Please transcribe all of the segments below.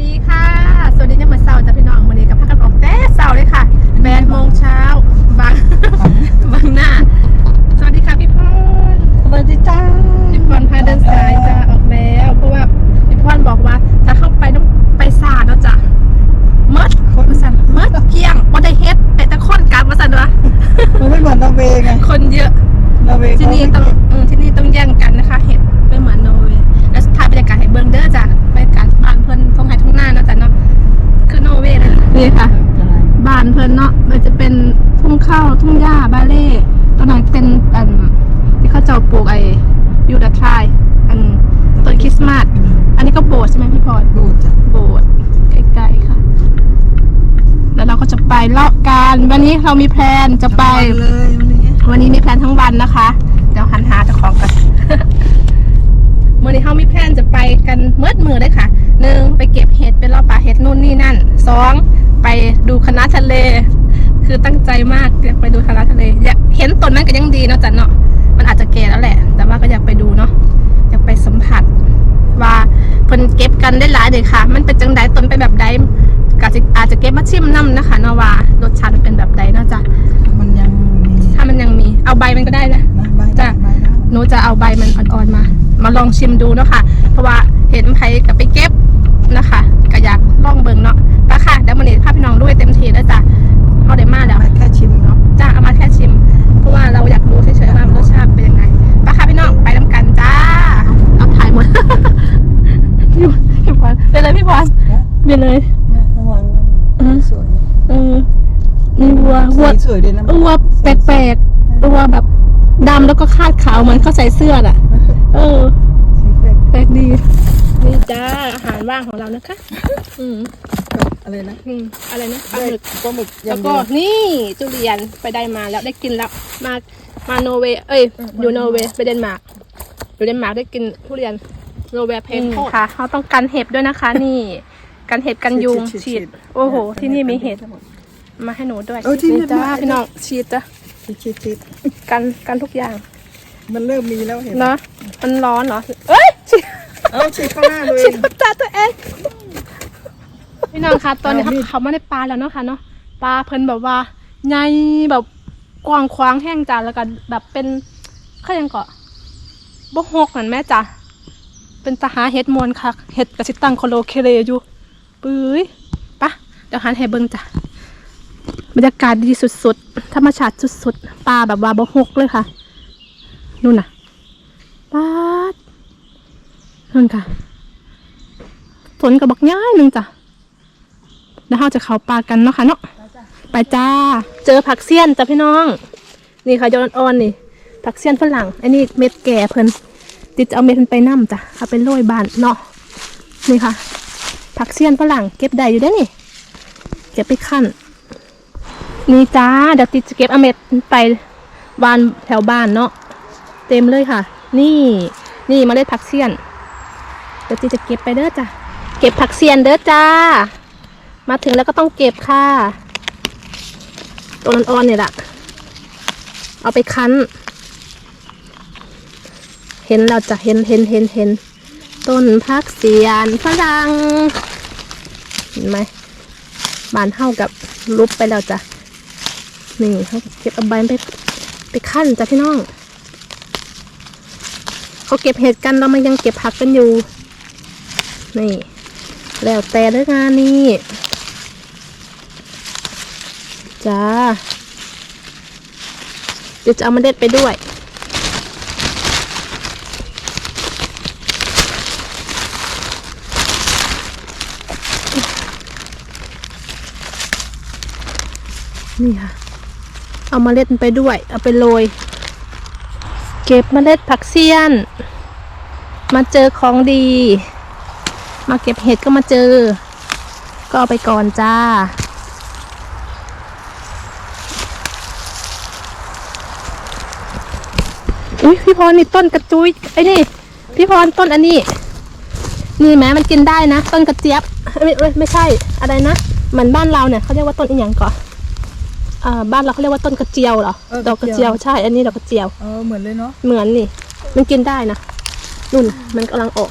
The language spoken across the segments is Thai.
ดีค่ะ ต้นคริสต์มาสอันนี้ก็โบสถ์ใช่ไหมพี่พรดูจ้ะโบสถ์ใกล้ๆค่ะ แล้วเราก็จะไปเลาะกันวันนี้เรามีแพลนจะไปเลยวันนี้วันนี้มีแพลนทั้งวันนะคะ เดี๋ยวหันหาเจ้าของกันมื่อนี้เขามีแพลนจะไปกันเมื่อมือเลยค่ะหนึ่งไปเก็บเห็ดเป็นรอบป่าเห็ดนู่นนี่นั่นสองไปดูคณะทะเล คือตั้งใจมากอยากไปดูคณะทะเลอยากเห็นต้นนั้นก็ยังดีเนาะจันเนาะมันอาจจะแก่แล้วแหละ แต่ว่าก็อยากไปดูเนาะอยากไปสัมผัส ว่าเพิ่นเก็บกันได้หลายเลยค่ะ มันเป็นจังใดต้นเป็นแบบใดก็จะอาจจะเก็บมาชิมน้ำนะคะเนาะว่ารสชาติมันเป็นแบบใดเนาะจ้ะมันยังมีถ้ามันยังมีเอาใบมันก็ได้นะนะใบจ้ะใบแล้วหนูจะเอาใบมันอ่อนๆมา มาลองชิมดูเนาะค่ะ เพราะว่าเห็นไผกับไปเก็บนะคะก็อยากลองเบิ่งเนาะไปค่ะเดี๋ยวมันนี้พาพี่น้องด้วยเต็มที่แล้วจ้ะเอาได้มาแล้ว เป็นเลยเนี่ยระวังอืมสวยเออมีวัววัวสีสวยดีนะวัวแปลกๆวัวแบบดำแล้วก็คาดขาวเหมือนเขาใส่เสื้อน่ะ เออสีแปลกแปลกดีนี่จ้าอาหารว่างของเรานะคะ อืมอะไรนะอืมอะไรนะปลาหมึกปลาหมึกแล้วก็นี่ทุเรียนไปได้มาแล้วได้กินแล้ว มามาโนเวย์เอ้ยอยู่โนเวย์ไปเดนมาร์กอยู่เดนมาร์กได้กินทุเรียนโนเวย์เพนค่ะเขาต้องกันเห็บด้วยนะคะนี่ กันเห็บกันยุงฉีด โอ้โห ที่นี่มีเห็ด มาให้หนูด้วยเออที่นี่นี่จ้าพี่น้องฉีดจ้ะฉีดฉีดฉีดกันกันทุกอย่างมันเริ่มมีแล้วเห็นเนาะมันร้อนเหรอเอ้ยฉีดเอาฉีดข้างหน้าเลยฉีดตาตัวเองพี่น้องคะตอนนี้เอาเขามีดเขาไม่ได้ปลาแล้วเนาะค่ะเนาะปลาเพิ่นแบบว่าใหญ่แบบกว้างขวางแห้งจ้ะแล้วก็แบบเป็นเขายังเกาะบกหกนั่นแม่จ้ะเป็นตาหาเห็ดมวนค่ะเห็ดกระชิตังโคโลเคเลอยู่ ปื้ยปะเดี๋ยวหันให้เบิ่งจ้ะบรรยากาศดีสุดๆ ธรรมชาติสุดๆ ปลาแบบว่าบกหกเลยค่ะ นู่นน่ะปลาดนั่นค่ะ ฝนกับบักย่ายหนึ่งจ้ะแล้วเราจะเข้าปลากันเนาะค่ะเนาะ ไปจ้า เจอผักเสี้ยนจ้ะพี่น้อง นี่ค่ะยอนอ่อนๆนี่ ผักเสี้ยนฝรั่ง อันนี้เม็ดแก่เพิ่นติดจะเอาเม็ดมันไปน้ำจ้ะ เอาไปโรยบานเนาะ นี่ค่ะ ผักเสี้ยนฝรั่งเก็บได้อยู่ได้นี่เก็บไปขั้นนี่จ้าเดี๋ยวติดจะเก็บเอเม็ดไปวานแถวบ้านเนาะเต็มเลยค่ะ นี่นี่เมาเล็ดผักเสี้ยนเดี๋ยวจีจะเก็บไปเด้อจ้ะเก็บผักเสี้ยนเด้อจ้า มาถึงแล้วก็ต้องเก็บค่ะตัวอ่อนๆเนี่ยแหละเอาไปคั้น เห็นเราจะเห็นเห็นเห็นเห็น ต้นผักเสียนฝรั่งเห็นไหมบานเท่ากับลุบไปแล้วจ้ะนี่เขาเก็บเอาใบไปไปขั้นจ้ะพี่น้อง เขาเก็บเห็ดกันเรามันยังเก็บผักกันอยู่ นี่ แล้วแต่เรื่องงานนี่จ้าเดี๋ยวจะเอามาเด็ดไปด้วย นี่ค่ะ เอามาเล็ดไปด้วย เอาไปโรย เก็บเมล็ดผักเสี้ยน มาเจอของดี มาเก็บเห็ดก็มาเจอ ก็เอาไปก่อนจ้าอุ้ยพี่พรนี่ต้นกระจุยไอ้นี่ พี่พรต้นอันนี้ นี่แม้มันกินได้นะ ต้นกระเจี๊ยบไม่ไม่ใช่อะไรนะเหมือนบ้านเราเนี่ยเขาเรียกว่าต้นอีหยังก่อน อ่าบ้านเราเขาเรียกว่าต้นกระเจียวเหรอดอกกระเจียวใช่ อันนี้ดอกกระเจียว เออเหมือนเลยเนาะเหมือนนี่ มันกินได้นะนุ่นมันกำลังออก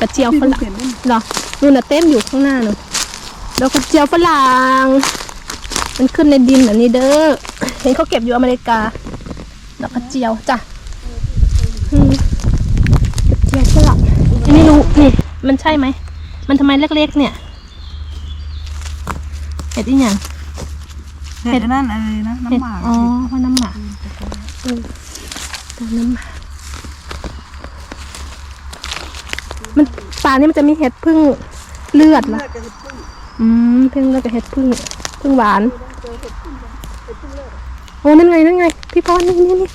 กระเจียวฝรั่งเห็นด้วยเหรอนู่นน่ะเต็มอยู่ข้างหน้าหนูดอกกระเจียวฝรั่งมันขึ้นในดินแบบนี้เด้อเห็นเขาเก็บอยู่อเมริกาดอกกระเจียวจ้ะอืมกระเจียวฝรั่งไม่รู้นี่มันใช่ไหมมันทำไมเล็กๆเนี่ยเห็ดอีหยัง เห็ดนั่นอะไรนะเห็ดน้ำหมากอ๋อเพราะน้ำหมากเออตรงน้ำหมากมันป่านี่มันจะมีเห็ดพึ่งเลือดเหรอเลือดกับเห็ดพึ่งอืมพึ่งเลือดกับเห็ดพึ่งพึ่งหวานโอ้นั่นไงนั่นไงพี่พรนี่นี่นี่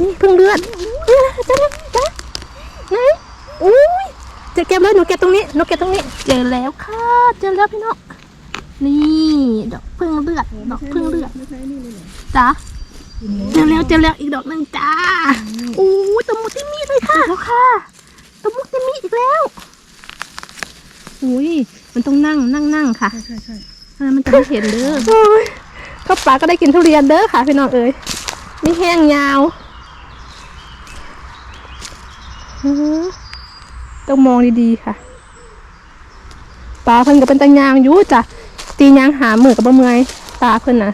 นี่พึ่งเลือดนี่นะเจอแล้วจ้ะไหนอุ้ยเจอเก็บเลยหนูเก็บตรงนี้หนูเก็บตรงนี้ เจอแล้วค่ะเจอแล้วพี่น้อง นี่ดอกพึ่งเลือดดอกพึ่งเลือดไม่ใช่นี่เลยเหรอจ้ะเจอแล้วเจอแล้วอีกดอกหนึ่งจ้าอู้ยตะมุติมีเลยค่ะแล้วค่ะตะมุติมีอีกแล้วอุ้ยมันต้องนั่งนั่งนั่งค่ะใช่ใช่ใช่อ่ามันจะไม่เห็นเด้อข้าวปลาก็ได้กินทุเรียนเด้อค่ะพี่น้องเอ๋ยนี่แห้งยาวอื้อหือต้องมองดีๆค่ะปลาเพิ่นก็เป็นตะยางอยู่จ้ะ ตียางหาหมือกับบะเมอยปลาเพิ่นนะ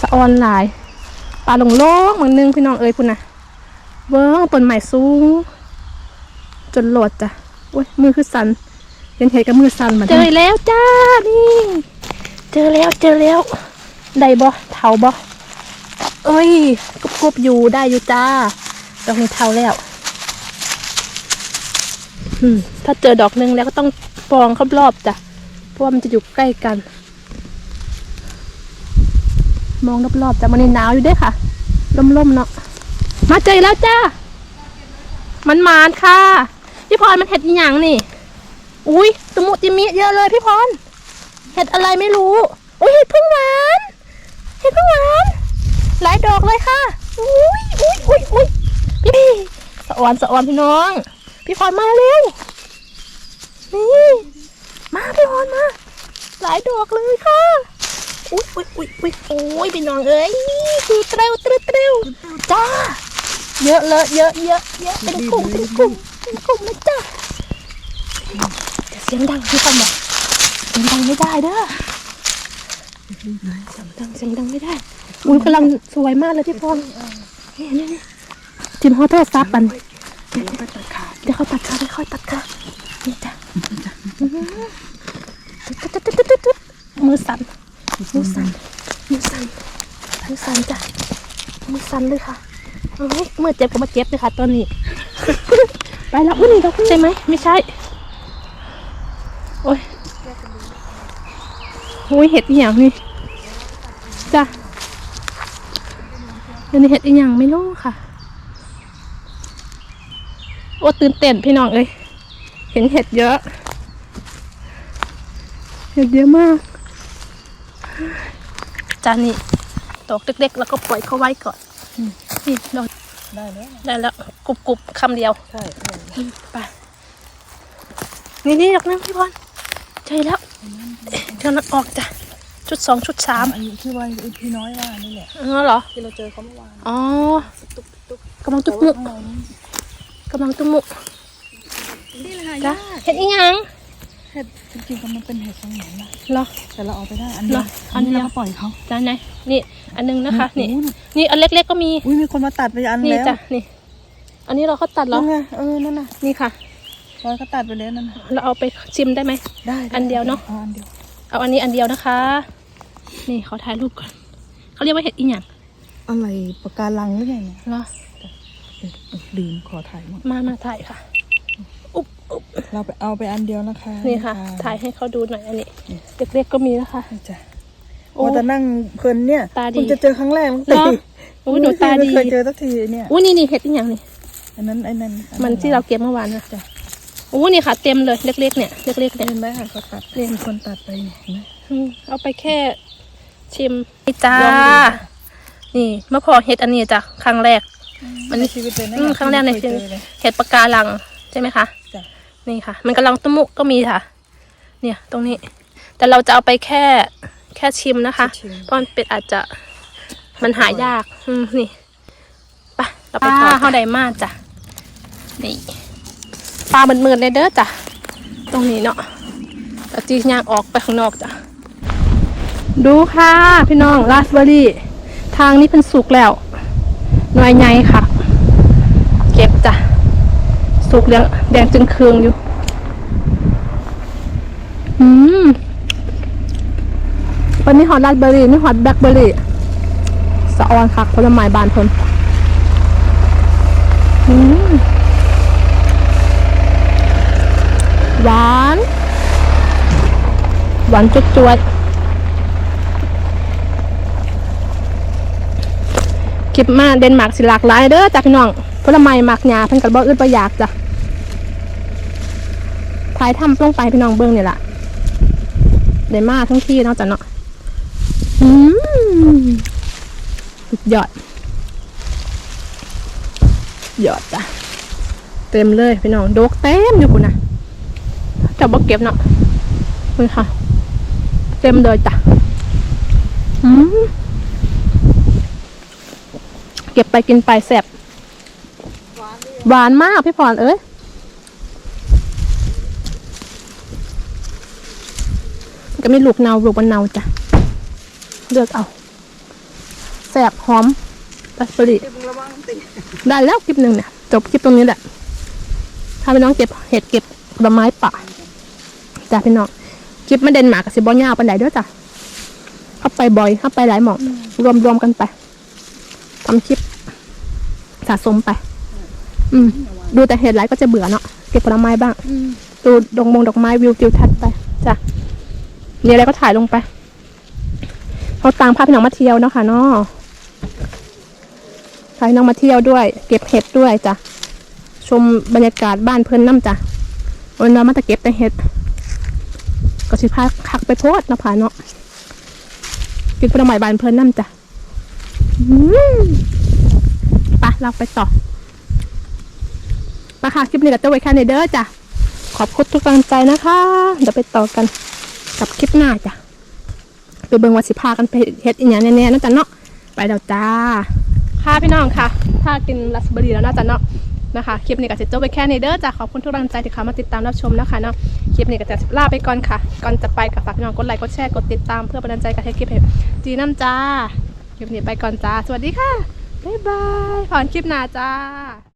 สะออนหลายปลาหลงโลกเหมือนนึงพี่น้องเอ๋ยพุ่นนะเบิ้งต้นใหม่สูง จนโหลดจ้ะโอ้ยมือคือสันเห็นเห็ดกับมือสันมาเจอแล้วจ้านี่เจอแล้วเจอแล้วได้บ่เท่าบ่เอ้ยกรุบกรุบอยู่ได้อยู่จ้าดอกนี้เท่าแล้วถ้าเจอดอกหนึงแล้วก็ต้องปองรอบๆจ้ะ ราะว่ามันจะอยู่ใกล้กัน มองรอบๆจ้ะมันนี่หนาวอยู่ด้อค่ะล่มๆเนาะมาเจอแล้วจ้ามันมานค่ะ พี่พรมันเห็ดอีหยังนี่ อุ้ยตมุจิมิเยอะเลยพี่พรเห็ดอะไรไม่รู้ อุ้ยเห็ดพึ่งหวานเห็ดพึ่งหวานหลายดอกเลยค่ะ อุ้ยอุ้ยอุ้ยอุ้ยพี่สะออนสะออนพี่น้อง พี่พรมาเร็วนี่ มาพี่พรมาหลายดอกเลยค่ะอุ้ยอุ้ยอุ้ยอุ้ยอุ้ยพี่น้องเอ้ยคือเตร็วเตร็วเตร็วจ้าเยอะเลยเยอะเยอะเยอะเป็นกลุ่มเป็นกลุ่มเป็นกลุ่มเลยจ้าเสียงดังพี่ฟังบอกเสียงดังไม่ได้เด้อเสียงดังเสียงดังไม่ได้อุ้ยกำลังสวยมากเลยพี่พรนี่นี่นี่จิมฮอตโทรศัพท์ปันเดี๋ยวไปตัดขาเดี๋ยวเขาตัดขาไปค่อยตัดขานี่จ้ะ มือสั่นมือสั่นมือสั่นมือสั่นจ้ะมือสั่นเลยค่ะเอ้ยเมื่อเจ็บก็มาเจ็บเลยค่ะตอนนี้ ไปแล้วอุ้ยนี่ดอกใช่ไหมไม่ใช่ โอ้ยโอ้ยเห็ดอีหยังนี่จ้ะเดี๋ยวนี้เห็ดอีหยังไม่รู้ค่ะโอ้ตื่นเต้นพี่น้องเอ้ยเห็นเห็ดเยอะเห็ดเยอะมาก จานนี้ตอกเด็กๆ แล้วก็ปล่อยเขาไว้ก่อนนี่ดอกได้แล้ว ได้แล้วกรุบกรุบๆคำเดียว ใช่ไป นี่นี่ดอกนึงพี่บอลเจอแล้วเท่านั้นออกจ้ะ ชุดสองชุดสามอันนี้ที่ว่าไอ้พี่น้อยว่านี่แหละอ๋อเหรอ ที่เราเจอเขาเมื่อวาน อ๋อกำลังตุกมุกข้างในนี่กำลังตุกมุกนี่เลยจ้ะเห็ดอีหยังเห็ดจริงๆมันเป็นเห็ดสมองนะเหรอ แต่เราเอาไปได้ อันเดีเหรยอวอัอันนเดีนี้ยว เราก็ปล่อยเขาจ้าไหนนี่อันหนึงนะคะ นี่โอ้โหนี่อันเล็กๆก็มี อุ้ยมีคนมาตัดไปอันนี่แล้วจ้ะนี่ อันนี้เราเขาตัดแล้วนั่นไงเออนั่นน่ะนี่ค่ะร้อยเขาตัดไปแล้วนั่นน่ะเราเอาไปชิมได้ไหม ได้อันเดียวเนอะ ออันเดียวเอาอันนี้อันเดียวนะคะ นี่ขอถ่ายรูปก่อนเขาเรียกว่าเห็ดอีหยังอะไรปากการังหรือไงเนี่ยเหรอเออเออลืมขอถ่ายหมดมามาถ่ายค่ะอุ๊บอุ๊บ เราไปเอาไปอันเดียวนะคะนี่ค่ะ ถ่ายให้เขาดูหน่อยอันนี้เล็กๆก็มีนะคะนี่จ้ะโอ้ว่าจะนั่งเพลินเนี่ยตาดีคุณจะเจอครั้งแรกเหรอโอ้ยหนูตาดีไม่เคยเจอสักทีเนี่ยอุ้ยนี่นี่เห็ดอีหยังนี่อันนั้นไอ้นั่นอัมันที่เราเก็บเมื่อวานนะจ้ะโอ้นี่ค่ะ เต็มเลยเล็กๆเนี่ยเล็กๆเนี่ยเห็นไหมค่ะเขาตัดเรียนคนตัดไปเนี่ยเห็นไหมอืมเอาไปแค่ชิมนี่จ้าลองดูค่ะนี่มะพร้าวเห็ดอันนี้จ้ะครั้งแรกมันในชีวิตเลยนะอืมครั้งแรกในไม่ชีเคยวิตเจอเลยเห็ดปากการังใช่ไหมคะจ้ะ นี่ค่ะ มันกำลังตุมุก็มีค่ะ เนี่ยตรงนี้ แต่เราจะเอาไปแค่แค่ชิมนะคะชิมเพราะมันเป็นอาจจะมันหายากอืมนี่ไปเราไปทอดข้าวไดมาจ้ะนี่ปลาเมือนๆในเด้อจ้ะตรงนี้เนาะแต่จีย่างออกไปข้างนอกจ้ะดูค่ะพี่น้องราสเบอร์รี่ ทางนี้เป็นสุกแล้วหน่วยใหญ่ค่ะ เก็บจ้ะ สุกเลี้ยงแดงจึงเคืองอยู่ อืมวันนี้ฮอตราสเบอร์รี่นี่ฮอตแบล็คเบอร์รี่สะออนค่ะผลไม้บานเพนอืมหวาน หวานจุดจวดคลิปมาเดนมาร์กสิหลากหลายเด้อจ้ะพี่น้องผลไม้หมักหยาเพิ่นกับบ่อึดบ่อยากจ้ะ ทายถ้ำลงไปพี่น้องเบิ่งเนี่ยแหละได้มาทั้งที่นาะจ้ะเนาะอืมสุดยอดยอดจ้ะเต็มเลยพี่น้องโดกเต็มอยู่คุณนะจะบ่เก็บเนาะนี่ค่ะ เต็มเลยจ้ะอืมเก็บไปกินไปแซ่บหวานมากพี่พรเอ้ย ก็มีลูกเนาลูกมันเนาจ้ะเลือกเอาแซ่บหอมราสเบอรี่ได้แล้วคลิปหนึ่งเนี่ยจบคลิปตรงนี้แหละถ้าพี่น้องเก็บเห็ดเก็บผลไม้ป่าจ้ะพี่น้องคลิปมันเด่นหมากกับสิบอยาวปันไดเด้วยจ้ะเข้าไปบ่อยเข้าไปหลายหมองรวมรวมกันไปทำคลิปสะสมไป อืม ดูแต่เห็ดหลายก็จะเบื่อเนาะเก็บผลไม้บ้างดูดงมงดอกไม้วิวทิวทัศน์ไปจ้ะ มีอะไรก็ถ่ายลงไปเขาตามพาพี่น้องมาเที่ยวเนาะค่ะเนาะพาพี่น้องมาเที่ยวด้วย เก็บเห็ดด้วยจ้ะ ชมบรรยากาศบ้านเพื่อนน้ำจ้ะวันนี้มาต่เก็บแต่เห็ด ก็สิพาคักไปโพดนะผ่าเนาะ กินผลไม้บานเพื่อนน้ำจ้ะอืมไปเราไปต่อไปค่ะคลิปนี้ก็จะไว้แค่ในเด้อจ้ะ ขอบคุณทุกกำลังใจนะคะ เดี๋ยวไปต่อกัน กับคลิปหน้าจ้ะไปเบิ่งวัสิพากันไปเฮ็ดอีกอย่างแน่ๆนะจ๊ะเนาะไปเดี๋ยวจ้าค่ะพี่น้องค่ะ ถ้ากินราสเบอร์รี่แล้วนะจ๊ะเนาะนะคะคลิปนี้ก็จะจบไปแค่นี้เด้อจ้ะขอบคุณทุกกำลังใจที่เข้ามาติดตามรับชมนะคะเนาะคลิปนี้ก็จะลาไปก่อนค่ะ ก่อนจะไปกับฝากพี่น้องกดไลค์กดแชร์กดติดตามเพื่อเป็นกำลังใจกับให้คลิปให้จีน้ำจ้าคลิปนี้ไปก่อนจ้า สวัสดีค่ะบ๊ายบายพรคลิปหน้าจ้า